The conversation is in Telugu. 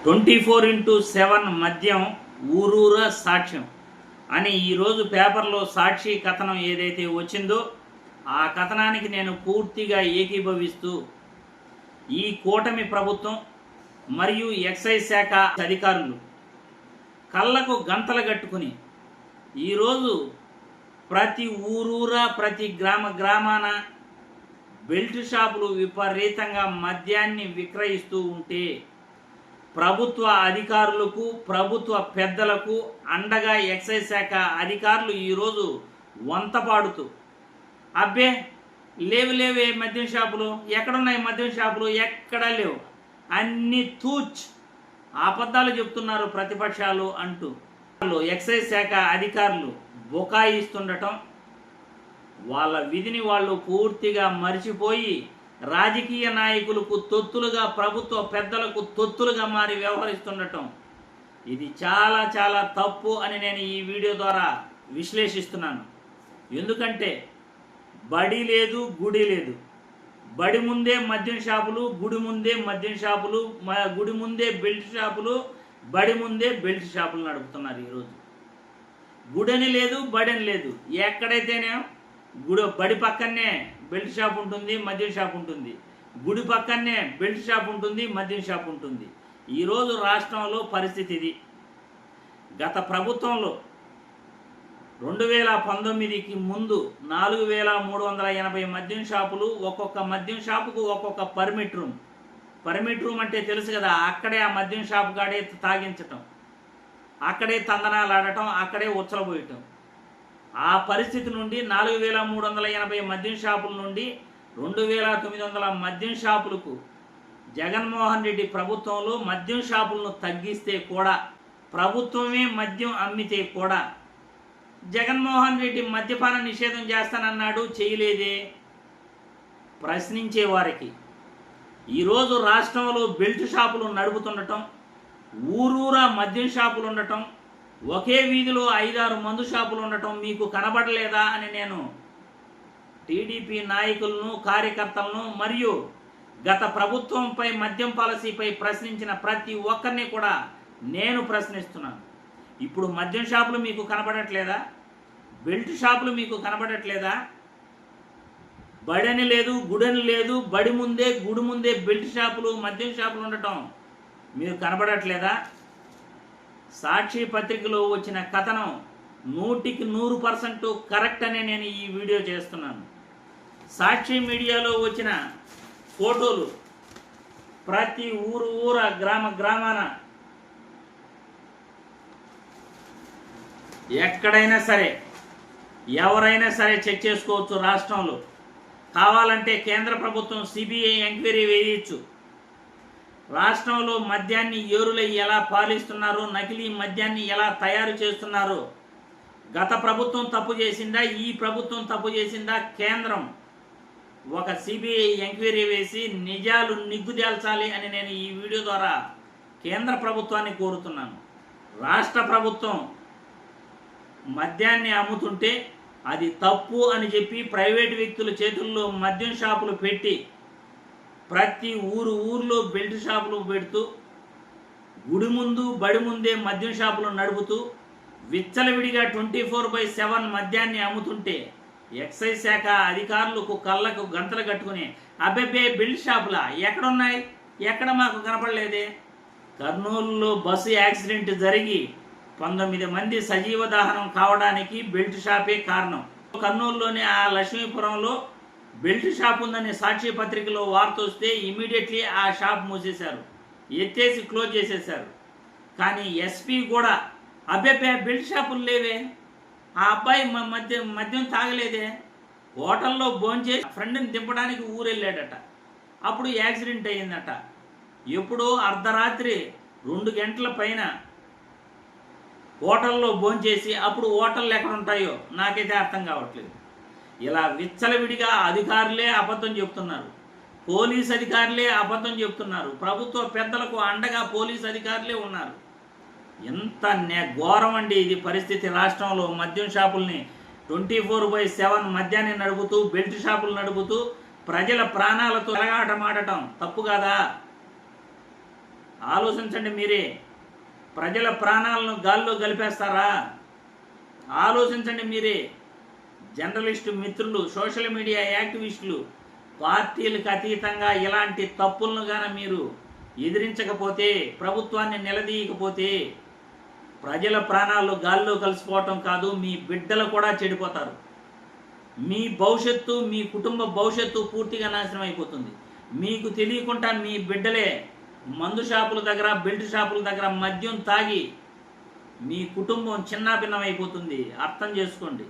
ట్వంటీ ఫోర్ ఇంటూ సెవెన్ మద్యం ఊరూరా సాక్ష్యం. అని ఈరోజు పేపర్లో సాక్షి కథనం ఏదైతే వచ్చిందో ఆ కథనానికి నేను పూర్తిగా ఏకీభవిస్తూ ఈ కూటమి ప్రభుత్వం మరియు ఎక్సైజ్ శాఖ అధికారులు కళ్ళకు గంతలు కట్టుకుని ఈరోజు ప్రతి ఊరూరా ప్రతి గ్రామ గ్రామాన బెల్ట్ షాపులు విపరీతంగా మద్యాన్ని విక్రయిస్తూ ఉంటే ప్రభుత్వ అధికారులకు ప్రభుత్వ పెద్దలకు అండగా ఎక్సైజ్ శాఖ అధికారులు ఈరోజు వంత పాడుతూ అబ్బే లేవు లేవే మద్యం షాపులు ఎక్కడున్నాయి మద్యం షాపులు ఎక్కడా లేవు. అన్ని తూచ్ అబద్ధాలు చెప్తున్నారు ప్రతిపక్షాలు అంటూ. వాళ్ళు ఎక్సైజ్ శాఖ అధికారులు బుకాయిస్తుండటం వాళ్ళ విధిని వాళ్ళు పూర్తిగా మరిచిపోయి రాజకీయ నాయకులకు తొత్తులుగా ప్రభుత్వ పెద్దలకు తొత్తులుగా మారి వ్యవహరిస్తుండటం. ఇది చాలా చాలా తప్పు అని నేను ఈ వీడియో ద్వారా విశ్లేషిస్తున్నాను. ఎందుకంటే బడి లేదు గుడి లేదు. బడి ముందే మద్యం షాపులు గుడి ముందే మద్యం షాపులు గుడి ముందే బెల్ట్ షాపులు బడి ముందే బెల్ట్ షాపులు నడుపుతున్నారు ఈరోజు. గుడని లేదు బడని లేదు. ఎక్కడైతేనే గుడి బడి పక్కనే బెల్ట్ షాప్ ఉంటుంది మద్యం షాప్ ఉంటుంది. గుడి పక్కనే బెల్ట్ షాప్ ఉంటుంది మద్యం షాప్ ఉంటుంది. ఈరోజు రాష్ట్రంలో పరిస్థితి ఇది. గత ప్రభుత్వంలో రెండు వేల పంతొమ్మిదికి ముందు నాలుగు వేల మూడు వందల ఎనభై మద్యం షాపులు ఒక్కొక్క మద్యం షాపుకు ఒక్కొక్క పర్మిట్ రూమ్. పర్మిట్ రూమ్ అంటే తెలుసు కదా అక్కడే ఆ మద్యం షాప్ కాడే తాగించటం. అక్కడే తందనాలు ఆడటం అక్కడే ఉచ్చలబోయటం ఆ పరిస్థితి నుండి నాలుగు వేల మూడు వందల ఎనభై మద్యం షాపుల నుండి రెండు వేల తొమ్మిది వందల మద్యం షాపులకు జగన్మోహన్ రెడ్డి ప్రభుత్వంలో మద్యం షాపులను తగ్గిస్తే కూడా ప్రభుత్వమే మద్యం అమ్మితే కూడా జగన్మోహన్ రెడ్డి మద్యపాన నిషేధం చేస్తానన్నాడు చేయలేదే? ప్రశ్నించే వారికి. ఈరోజు రాష్ట్రంలో బెల్ట్ షాపులు నడుపుతుండటం ఊరూరా మద్యం షాపులు ఉండటం ఒకే వీధిలో ఐదారు మందు షాపులు ఉండటం మీకు కనబడలేదా అని నేను టీడీపీ నాయకులను కార్యకర్తలను మరియు గత ప్రభుత్వంపై మద్యం పాలసీపై ప్రశ్నించిన ప్రతి ఒక్కరిని కూడా నేను ప్రశ్నిస్తున్నాను. ఇప్పుడు మద్యం షాపులు మీకు కనబడట్లేదా? బెల్ట్ షాపులు మీకు కనబడట్లేదా? బడని లేదు గుడని లేదు బడి ముందే గుడి ముందే బెల్ట్ షాపులు మద్యం షాపులు ఉండటం మీరు కనబడట్లేదా? సాక్షి పత్రికలో వచ్చిన కథనం నూటికి నూరు పర్సెంట్ కరెక్ట్ అనే నేను ఈ వీడియో చేస్తున్నాను. సాక్షి మీడియాలో వచ్చిన ఫోటోలు ప్రతి ఊరు ఊర గ్రామ గ్రామాన ఎక్కడైనా సరే ఎవరైనా సరే చెక్ చేసుకోవచ్చు రాష్ట్రంలో. కావాలంటే కేంద్ర ప్రభుత్వం సిబిఐ ఎంక్వైరీ వేయచ్చు. రాష్ట్రంలో మద్యాన్ని ఏరులై ఎలా పాలిస్తున్నారో నకిలీ మద్యాన్ని ఎలా తయారు చేస్తున్నారో? గత ప్రభుత్వం తప్పు చేసిందా ఈ ప్రభుత్వం తప్పు చేసిందా? కేంద్రం ఒక సిబిఐ ఎంక్వైరీ వేసి నిజాలు నిగ్గుదేల్చాలి అని నేను ఈ వీడియో ద్వారా కేంద్ర ప్రభుత్వాన్ని కోరుతున్నాను. రాష్ట్ర ప్రభుత్వం మద్యాన్ని అమ్ముతుంటే అది తప్పు అని చెప్పి ప్రైవేట్ వ్యక్తుల చేతుల్లో మద్యం షాపులు పెట్టి ప్రతి ఊరు ఊర్లో బెల్ట్ షాపులు పెడుతూ గుడి ముందు బడి ముందే మద్యం షాపులు నడుపుతూ విచ్చలవిడిగా ట్వంటీ ఫోర్ బై సెవెన్ మద్యాన్ని అమ్ముతుంటే ఎక్సైజ్ శాఖ అధికారులకు కళ్ళకు గంతలు కట్టుకుని అబ్బెబ్బే బెల్ట్ షాపులా ఎక్కడున్నాయి? ఎక్కడ మాకు కనపడలేదే? కర్నూలులో బస్సు యాక్సిడెంట్ జరిగి పంతొమ్మిది మంది సజీవ దహనం కావడానికి బెల్ట్ షాపే కారణం. కర్నూలులోని ఆ లక్ష్మీపురంలో బెల్ట్ షాప్ ఉందని సాక్షి పత్రికలో వార్త వస్తే ఇమీడియట్లీ ఆ షాప్ మూసేశారు. ఎత్తేసి క్లోజ్ చేసేశారు. కానీ ఎస్పీ కూడా అబ్బాయి బెల్ట్ షాపులు లేవే. ఆ అబ్బాయి మ- మద్యం మద్యం తాగలేదే. హోటల్లో భోంచేసి ఫ్రెండ్ని దింపడానికి ఊరెళ్ళాడట. అప్పుడు యాక్సిడెంట్ అయిందట ఎప్పుడో అర్ధరాత్రి రెండు గంటల పైన హోటల్లో భోంచేసి అప్పుడు హోటళ్ళు ఎక్కడ ఉంటాయో నాకైతే అర్థం కావట్లేదు. ఇలా విచ్చలవిడిగా అధికారులే అబద్ధం చెప్తున్నారు. పోలీస్ అధికారులే అబద్ధం చెప్తున్నారు. ప్రభుత్వ పెద్దలకు అండగా పోలీస్ అధికారులే ఉన్నారు. ఎంత నే ఘోరం అండి ఇది పరిస్థితి రాష్ట్రంలో. మద్యం షాపుల్ని ట్వంటీ ఫోర్ బై సెవెన్ మద్యాన్ని నడుపుతూ బెల్ట్ షాపులు నడుపుతూ ప్రజల ప్రాణాలతో ఎలగాటమాడటం తప్పు కాదా? ఆలోచించండి మీరే. ప్రజల ప్రాణాలను గాల్లో కలిపేస్తారా? ఆలోచించండి మీరే. జర్నలిస్టు మిత్రులు సోషల్ మీడియా యాక్టివిస్టులు పార్టీలకు అతీతంగా ఇలాంటి తప్పులను గాన మీరు ఎదిరించకపోతే ప్రభుత్వాన్ని నిలదీయకపోతే ప్రజల ప్రాణాలు గాల్లో కలిసిపోవటం కాదు మీ బిడ్డలు కూడా చెడిపోతారు. మీ భవిష్యత్తు మీ కుటుంబ భవిష్యత్తు పూర్తిగా నాశనం అయిపోతుంది. మీకు తెలియకుండా మీ బిడ్డలే మందు షాపుల దగ్గర బెల్ట్ షాపుల దగ్గర మద్యం తాగి మీ కుటుంబం చిన్నాభిన్నం అయిపోతుంది. అర్థం చేసుకోండి.